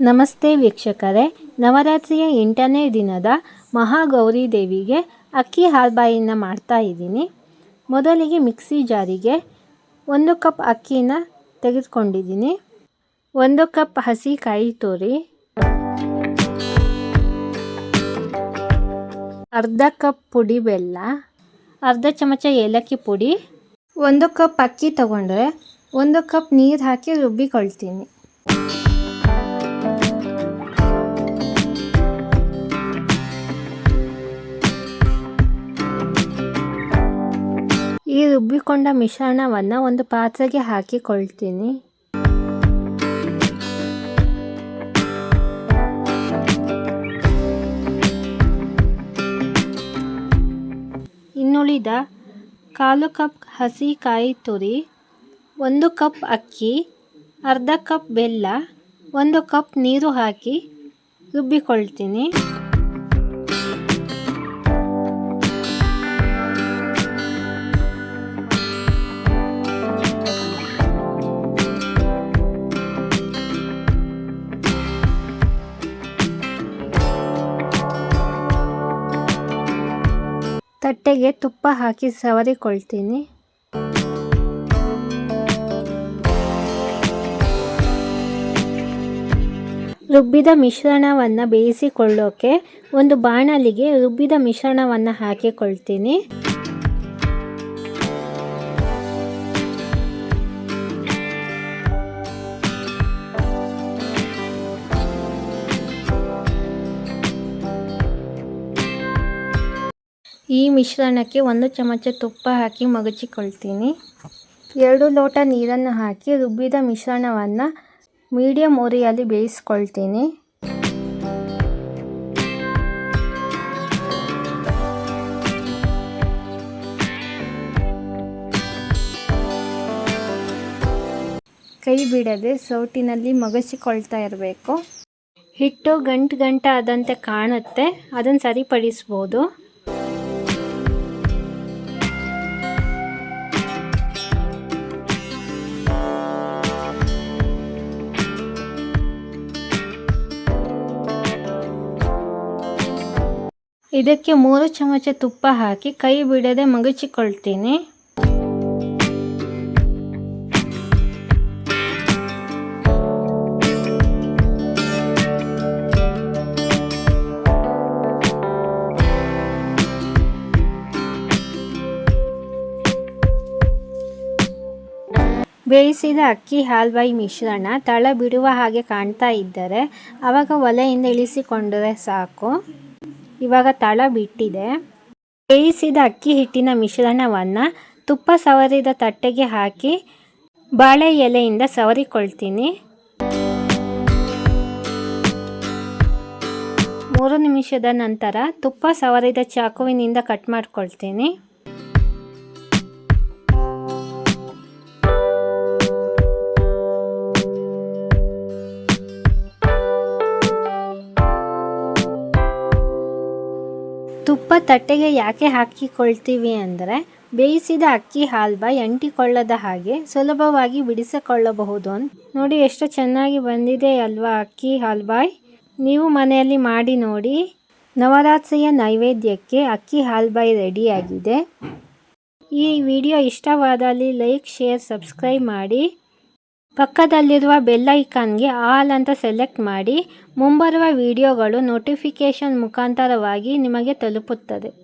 ನಮಸ್ತೆ ವೀಕ್ಷಕರೇ. ನವರಾತ್ರಿಯ ಎಂಟನೇ ದಿನದ ಮಹಾಗೌರಿ ದೇವಿಗೆ ಅಕ್ಕಿ ಹಾಲ್ಬಾಯಿನ ಮಾಡ್ತಾ ಇದ್ದೀನಿ. ಮೊದಲಿಗೆ ಮಿಕ್ಸಿ ಜಾರಿಗೆ ಒಂದು ಕಪ್ ಅಕ್ಕಿನ ತೆಗೆದುಕೊಂಡಿದ್ದೀನಿ. ಒಂದು ಕಪ್ ಹಸಿ ಕಾಯಿ ತುರಿ, ಅರ್ಧ ಕಪ್ ಪುಡಿ ಬೆಲ್ಲ, ಅರ್ಧ ಚಮಚ ಏಲಕ್ಕಿ ಪುಡಿ, ಒಂದು ಕಪ್ ಅಕ್ಕಿ ತಗೊಂಡ್ರೆ ಒಂದು ಕಪ್ ನೀರು ಹಾಕಿ ರುಬ್ಬಿಕೊಳ್ತೀನಿ. ರುಬ್ಬಿಕೊಂಡ ಮಿಶ್ರಣವನ್ನು ಒಂದು ಪಾತ್ರೆಗೆ ಹಾಕಿಕೊಳ್ತೀನಿ. ಇನ್ನುಳಿದ ಕಾಲು ಕಪ್ ಹಸಿ ಕಾಯಿ ತುರಿ, ಒಂದು ಕಪ್ ಅಕ್ಕಿ, ಅರ್ಧ ಕಪ್ ಬೆಲ್ಲ, ಒಂದು ಕಪ್ ನೀರು ಹಾಕಿ ರುಬ್ಬಿಕೊಳ್ತೀನಿ. ತಟ್ಟೆಗೆ ತುಪ್ಪ ಹಾಕಿ ಸವರಿಕೊಳ್ತೀನಿ. ರುಬ್ಬಿದ ಮಿಶ್ರಣವನ್ನು ಬೇಯಿಸಿಕೊಳ್ಳೋಕೆ ಒಂದು ಬಾಣಲಿಗೆ ರುಬ್ಬಿದ ಮಿಶ್ರಣವನ್ನು ಹಾಕಿಕೊಳ್ತೀನಿ. ಈ ಮಿಶ್ರಣಕ್ಕೆ ಒಂದು ಚಮಚ ತುಪ್ಪ ಹಾಕಿ ಮಗಚಿಕೊಳ್ತೀನಿ. ಎರಡು ಲೋಟ ನೀರನ್ನು ಹಾಕಿ ರುಬ್ಬಿದ ಮಿಶ್ರಣವನ್ನು ಮೀಡಿಯಮ್ ಉರಿಯಲ್ಲಿ ಬೇಯಿಸ್ಕೊಳ್ತೀನಿ. ಕೈ ಬಿಡದೆ ಸೌಟಿನಲ್ಲಿ ಮಗಚಿಕೊಳ್ತಾ ಇರಬೇಕು. ಹಿಟ್ಟು ಗಂಟು ಗಂಟ ಆದಂತೆ ಕಾಣುತ್ತೆ. ಅದನ್ನು ಸರಿಪಡಿಸ್ಬೋದು. ಇದಕ್ಕೆ ಮೂರು ಚಮಚ ತುಪ್ಪ ಹಾಕಿ ಕೈ ಬಿಡದೆ ಮಗುಚಿಕೊಳ್ತೀನಿ ಬೇಯಿಸಿದ ಅಕ್ಕಿ ಹಾಲ್ವಾಯಿ ಮಿಶ್ರಣ ತಳ ಬಿಡುವ ಹಾಗೆ ಕಾಣ್ತಾ ಇದ್ದರೆ ಅವಾಗ ಒಲೆಯಿಂದ ಇಳಿಸಿಕೊಂಡರೆ ಸಾಕು. ಇವಾಗ ತಳ ಬಿಟ್ಟಿದೆ. ಬೇಯಿಸಿದ ಅಕ್ಕಿ ಹಿಟ್ಟಿನ ಮಿಶ್ರಣವನ್ನು ತುಪ್ಪ ಸವರಿದ ತಟ್ಟೆಗೆ ಹಾಕಿ ಬಾಳೆ ಎಲೆಯಿಂದ ಸವರಿಕೊಳ್ತೀನಿ. ಮೂರು ನಿಮಿಷದ ನಂತರ ತುಪ್ಪ ಸವರಿದ ಚಾಕುವಿನಿಂದ ಕಟ್ ಮಾಡ್ಕೊಳ್ತೀನಿ. ತುಪ್ಪ ತಟ್ಟೆಗೆ ಯಾಕೆ ಹಾಕಿಕೊಳ್ತೀವಿ ಅಂದರೆ ಬೇಯಿಸಿದ ಅಕ್ಕಿ ಹಾಲ್ವ ಎಂಟಿಕೊಳ್ಳದ ಹಾಗೆ ಸುಲಭವಾಗಿ ಬಿಡಿಸಿಕೊಳ್ಳಬಹುದು ಅಂತ. ನೋಡಿ ಎಷ್ಟು ಚೆನ್ನಾಗಿ ಬಂದಿದೆ ಅಲ್ವಾ ಅಕ್ಕಿ ಹಾಲ್ಬಾಯ್ ನೀವು ಮನೆಯಲ್ಲಿ ಮಾಡಿ ನೋಡಿ. ನವರಾತ್ರಿಯ ನೈವೇದ್ಯಕ್ಕೆ ಅಕ್ಕಿ ಹಾಲ್ಬಾಯ್ ರೆಡಿಯಾಗಿದೆ. ಈ ವಿಡಿಯೋ ಇಷ್ಟವಾದಲ್ಲಿ ಲೈಕ್, ಶೇರ್, ಸಬ್ಸ್ಕ್ರೈಬ್ ಮಾಡಿ. ಪಕ್ಕದಲ್ಲಿರುವ ಬೆಲ್ ಐಕಾನ್ಗೆ ಆಲ್ ಅಂತ ಸೆಲೆಕ್ಟ್ ಮಾಡಿ ಮುಂಬರುವ ವಿಡಿಯೋಗಳು ನೋಟಿಫಿಕೇಷನ್ ಮುಖಾಂತರವಾಗಿ ನಿಮಗೆ ತಲುಪುತ್ತದೆ.